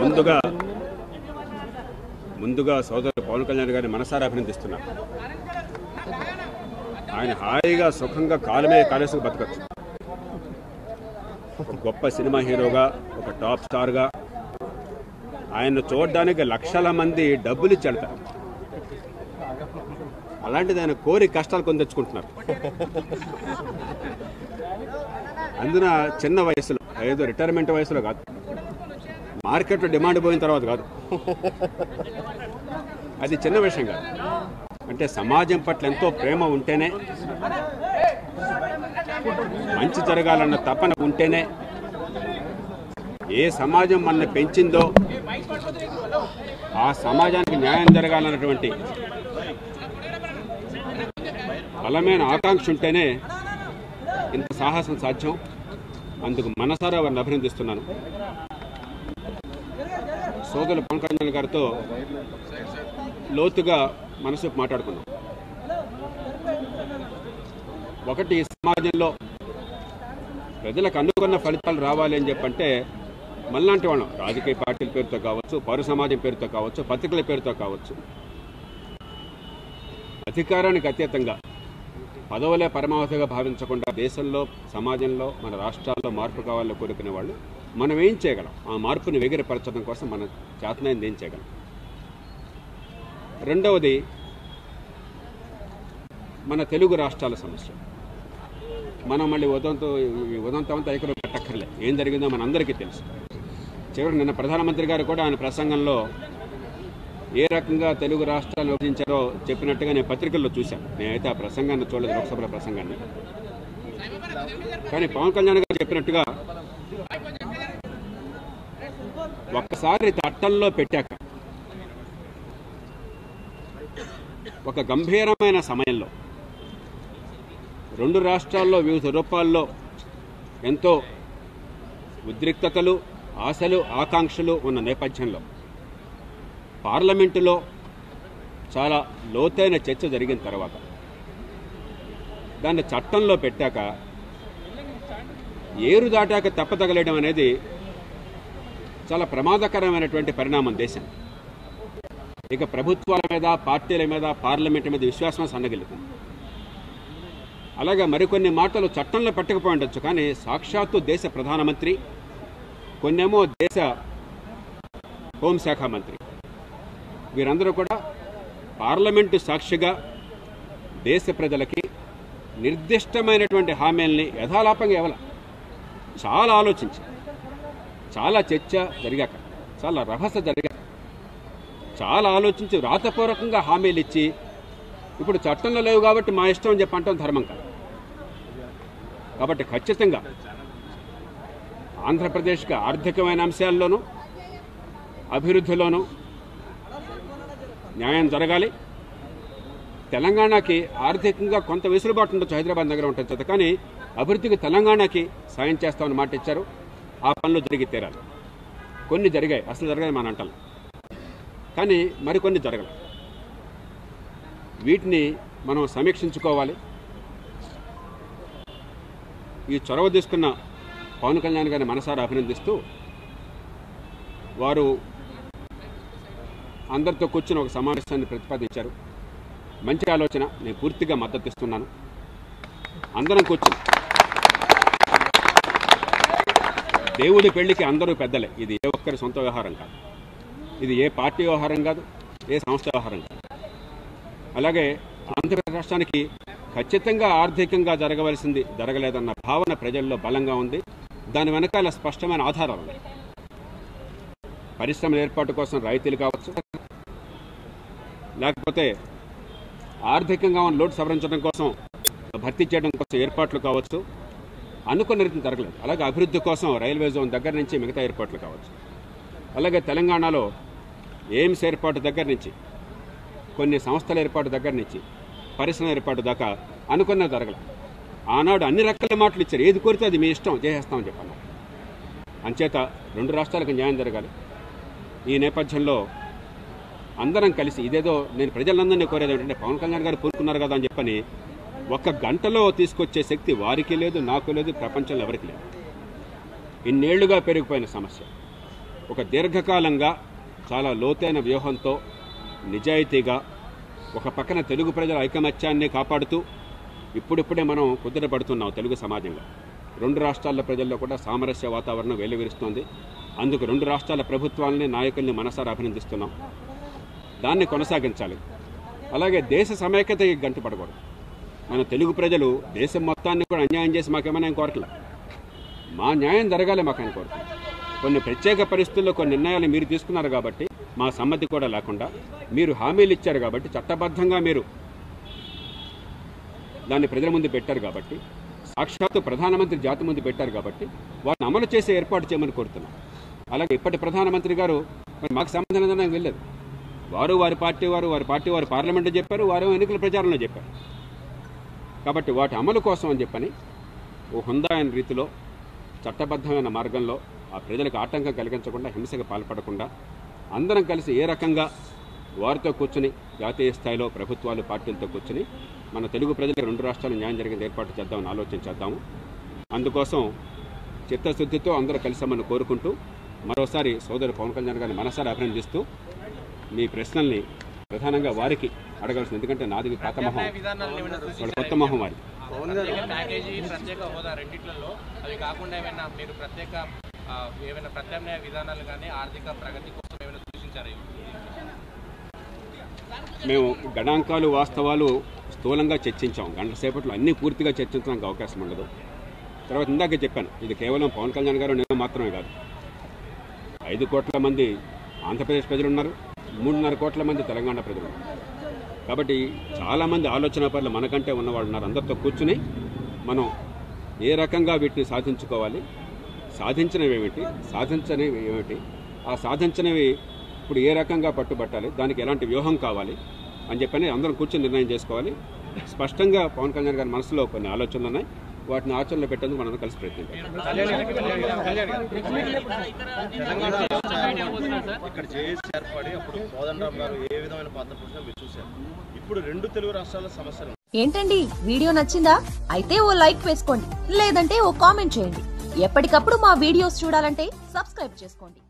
ముందుగా ముందుగా సోదరు పవన్ కళ్యాణ్ గారిని మనసారా అభినందిస్తున్నా. ఆయన హాయిగా సుఖంగా కాలమే కాలేసుకు బతకచ్చు. ఒక గొప్ప సినిమా హీరోగా ఒక టాప్ స్టార్గా ఆయన్ను చూడడానికి లక్షల మంది డబ్బులు ఇచ్చి వెళ్తారు అలాంటిది ఆయన కోరి కష్టాలు కొని తెచ్చుకుంటున్నారు. అందున చిన్న వయసులో ఏదో రిటైర్మెంట్ వయసులో కాదు. మార్కెట్లో డిమాండ్ పోయిన తర్వాత కాదు. అది చిన్న విషయం కాదు. అంటే సమాజం పట్ల ఎంతో ప్రేమ ఉంటేనే మంచి జరగాలన్న తపన ఉంటేనే ఏ సమాజం మన పెంచిందో ఆ సమాజానికి న్యాయం జరగాలన్నటువంటి బలమైన ఆకాంక్ష ఉంటేనే ఇంత సాహసం సాధ్యం. అందుకు మనసారా వారిని అభినందిస్తున్నాను. సోదరులు పవన్ గారితో లోతుగా మనసు మాట్లాడుకున్నాం ఒకటి సమాజంలో ప్రజలకు అనుకున్న ఫలితాలు రావాలి అని చెప్పంటే మళ్ళాంటి వాళ్ళం. రాజకీయ పార్టీల పేరుతో కావచ్చు పౌర సమాజం పేరుతో కావచ్చు పత్రికల పేరుతో కావచ్చు. అధికారానికి అతీతంగా పదవులే పరమావధిగా భావించకుండా దేశంలో సమాజంలో మన రాష్ట్రాల్లో మార్పు కావాలని కోరుకునే వాళ్ళు మనం ఏం చేయగలం? ఆ మార్పుని వెగిరపరచడం కోసం మనం చేతనైంది ఏం చేయగలం? రెండవది మన తెలుగు రాష్ట్రాల సమస్య. మనం మళ్ళీ ఉదంతో ఈ ఉదంతం అంతా ఎక్కడ పెట్టక్కర్లే ఏం జరిగిందో మనందరికీ తెలుసు. చివరికి నిన్న ప్రధానమంత్రి గారు కూడా ఆయన ప్రసంగంలో ఏ రకంగా తెలుగు రాష్ట్రాలు విభజించారో చెప్పినట్టుగా నేను పత్రికల్లో చూశాను నేనైతే ఆ ప్రసంగాన్ని చూడలేదు లోక్సభల ప్రసంగాన్ని. కానీ పవన్ కళ్యాణ్ గారు చెప్పినట్టుగా ఒక్కసారి తట్టల్లో పెట్టాక ఒక గంభీరమైన సమయంలో రెండు రాష్ట్రాల్లో వివిధ రూపాల్లో ఎంతో ఉద్రిక్తతలు ఆశలు ఆకాంక్షలు ఉన్న నేపథ్యంలో పార్లమెంటులో చాలా లోతైన చర్చ జరిగిన తర్వాత దాన్ని చట్టంలో పెట్టాక ఏరు దాటాక తప్పతగలేయడం అనేది చాలా ప్రమాదకరమైనటువంటి పరిణామం దేశం. ఇక ప్రభుత్వాల మీద పార్టీల మీద పార్లమెంట్ మీద విశ్వాసం సన్నగిలుతుంది అలాగే మరికొన్ని మాటలు చట్టంలో పెట్టకపోయి ఉండొచ్చు కానీ సాక్షాత్తు దేశ ప్రధానమంత్రి కొన్నేమో దేశ హోంశాఖ మంత్రి. వీరందరూ కూడా పార్లమెంటు సాక్షిగా దేశ ప్రజలకి నిర్దిష్టమైనటువంటి హామీల్ని యథాలాపంగా ఇవ్వాల. చాలా ఆలోచించి చాలా చర్చ జరిగాక చాలా రహస్య జరిగాక చాలా ఆలోచించి రాతపూర్వకంగా హామీలు ఇచ్చి ఇప్పుడు చట్టంలో లేవు కాబట్టి మా ఇష్టం అని చెప్పి అంటాం ధర్మం కాదు. కాబట్టి ఖచ్చితంగా ఆంధ్రప్రదేశ్కి ఆర్థికమైన అంశాల్లోనూ అభివృద్ధిలోనూ న్యాయం జరగాలి. తెలంగాణకి ఆర్థికంగా కొంత వెసులుబాటు ఉండొచ్చు హైదరాబాద్ దగ్గర ఉంటుంది చేత కానీ అభివృద్ధికి తెలంగాణకి సాయం చేస్తామని మాట ఇచ్చారు ఆ పనులు జరిగి తీరాలి. కొన్ని జరిగాయి అసలు జరగాలి మన అంటాం కానీ మరికొన్ని జరగలేదు వీటిని మనం సమీక్షించుకోవాలి. ఈ చొరవ తీసుకున్న పవన్ కళ్యాణ్ గారిని మనసారా అభినందిస్తూ వారు అందరితో కూర్చుని ఒక సమావేశాన్ని ప్రతిపాదించారు. మంచి ఆలోచన. నేను పూర్తిగా మద్దతు ఇస్తున్నాను. అందరం కూర్చుని. దేవుడి పెళ్ళికి అందరూ పెద్దలే. ఇది ఏ ఒక్కరి సొంత వ్యవహారం కాదు. ఇది ఏ పార్టీ వ్యవహారం కాదు ఏ సంస్థ వ్యవహారం కాదు. అలాగే ఆంధ్రప్రదేశ్ రాష్ట్రానికి ఖచ్చితంగా ఆర్థికంగా జరగవలసింది జరగలేదన్న భావన ప్రజల్లో బలంగా ఉంది. దాని వెనకాల స్పష్టమైన ఆధారాలు ఉన్నాయి. పరిశ్రమల ఏర్పాటు కోసం రైతులు కావచ్చు లేకపోతే ఆర్థికంగా ఉన్న లోటు సవరించడం కోసం భర్తీ చేయడం కోసం ఏర్పాట్లు కావచ్చు. అనుకున్న రీతిని జరగలేదు. అలాగే అభివృద్ధి కోసం రైల్వే జోన్ దగ్గర నుంచి మిగతా ఏర్పాట్లు కావచ్చు. అలాగే తెలంగాణలో ఎయిమ్స్ ఏర్పాటు దగ్గర నుంచి కొన్ని సంస్థల ఏర్పాటు దగ్గర నుంచి పరిశ్రమ ఏర్పాటు దాకా అనుకున్న జరగలేదు. ఆనాడు అన్ని రకాల మాటలు ఇచ్చారు. ఏది కోరితే అది మీ ఇష్టం చేసేస్తామని చెప్పాను అంచేత రెండు రాష్ట్రాలకు న్యాయం జరగాలి. ఈ నేపథ్యంలో అందరం కలిసి ఇదేదో నేను ప్రజలందరినీ కోరేది ఏంటంటే పవన్ కళ్యాణ్ గారు కోరుకున్నారు కదా అని చెప్పని ఒక్క గంటలో తీసుకొచ్చే శక్తి వారికి లేదు నాకు లేదు ప్రపంచంలో ఎవరికి లేదు. ఇన్నేళ్ళుగా పెరిగిపోయిన సమస్య. ఒక దీర్ఘకాలంగా చాలా లోతైన వ్యూహంతో నిజాయితీగా ఒక పక్కన తెలుగు ప్రజల ఐకమత్యాన్ని కాపాడుతూ ఇప్పుడిప్పుడే మనం కుదిరపడుతున్నాం తెలుగు సమాజంగా. రెండు రాష్ట్రాల ప్రజల్లో కూడా సామరస్య వాతావరణం వెలువరిస్తోంది అందుకు రెండు రాష్ట్రాల ప్రభుత్వాలని నాయకుల్ని మనసారా అభినందిస్తున్నాం. దాన్ని కొనసాగించాలి. అలాగే దేశ సమైక్యతకి గంటుపడకూడదు. మన తెలుగు ప్రజలు దేశం మొత్తాన్ని కూడా అన్యాయం చేసి మాకేమైనా ఏం కోరట్లే? మా న్యాయం జరగాలి మాకు ఆయన కోరుతుంది కొన్ని ప్రత్యేక పరిస్థితుల్లో కొన్ని నిర్ణయాలు మీరు తీసుకున్నారు కాబట్టి మా సమ్మతి కూడా లేకుండా మీరు హామీలు ఇచ్చారు కాబట్టి చట్టబద్ధంగా మీరు దాన్ని ప్రజల ముందు పెట్టారు కాబట్టి సాక్షాత్తు ప్రధానమంత్రి జాతి ముందు పెట్టారు కాబట్టి వాటిని అమలు చేసే ఏర్పాటు చేయమని కోరుతున్నాం. అలాగే ఇప్పటి ప్రధానమంత్రి గారు మరి మాకు సంబంధం లేదని వెళ్ళదు వెళ్ళలేదు వారు వారి పార్టీ వారు వారి పార్టీ వారు పార్లమెంట్లో చెప్పారు వారు ఎన్నికల ప్రచారంలో చెప్పారు. కాబట్టి వాటి అమలు కోసం అని చెప్పని ఓ హుందాయన రీతిలో చట్టబద్ధమైన మార్గంలో ఆ ప్రజలకు ఆటంకం కలిగించకుండా హింసకు పాల్పడకుండా అందరం కలిసి ఏ రకంగా వారితో కూర్చుని జాతీయ స్థాయిలో ప్రభుత్వాలు పార్టీలతో కూర్చుని మన తెలుగు ప్రజలకు రెండు రాష్ట్రాలు న్యాయం జరిగేది ఏర్పాటు చేద్దామని ఆలోచన చేద్దాము అందుకోసం చిత్తశుద్ధితో అందరూ కలిసామని కోరుకుంటూ మరోసారి సోదరు పవన్ కళ్యాణ్ గారిని మనసారి అభినందిస్తూ మీ ప్రశ్నల్ని ప్రధానంగా వారికి అడగాల్సింది. ఎందుకంటే నాది పాత మొహం. వాళ్ళ? కొత్త మొహం వారి. ఏమైనా ప్రత్యామ్నాయ విధానాలు కానీ ఆర్థిక ప్రగతి కోసం ఏమైనా సూచించారా? మేము గణాంకాలు వాస్తవాలు స్థూలంగా చర్చించాం. గంట సేపట్లో అన్నీ పూర్తిగా చర్చించడానికి అవకాశం ఉండదు. తర్వాత ఇందాక చెప్పాను ఇది కేవలం పవన్ కళ్యాణ్ గారు నేను మాత్రమే కాదు. ఐదు కోట్ల మంది ఆంధ్రప్రదేశ్ ప్రజలు ఉన్నారు మూడున్నర కోట్ల మంది తెలంగాణ ప్రజలు ఉన్నారు. కాబట్టి చాలామంది ఆలోచన పనులు మనకంటే ఉన్నవాళ్ళు ఉన్నారు. అందరితో కూర్చుని మనం ఏ రకంగా వీటిని సాధించుకోవాలి సాధించినవి ఏమిటి సాధించనివి ఏమిటి ఆ సాధించినవి ఇప్పుడు ఏ రకంగా పట్టుబట్టాలి దానికి ఎలాంటి వ్యూహం కావాలి అని చెప్పని అందరం కూర్చొని నిర్ణయం చేసుకోవాలి. స్పష్టంగా పవన్ కళ్యాణ్ గారి మనసులో కొన్ని ఆలోచనలు ఉన్నాయి. వాటిని ఆచరణలో పెట్టేందుకు మనం కలిసి ప్రయత్నించాలి ఏంటండి? వీడియో నచ్చిందా? అయితే ఓ లైక్ వేసుకోండి. లేదంటే ఓ కామెంట్ చేయండి. ఎప్పటికప్పుడు మా వీడియోస్ చూడాలంటే సబ్స్క్రైబ్ చేసుకోండి.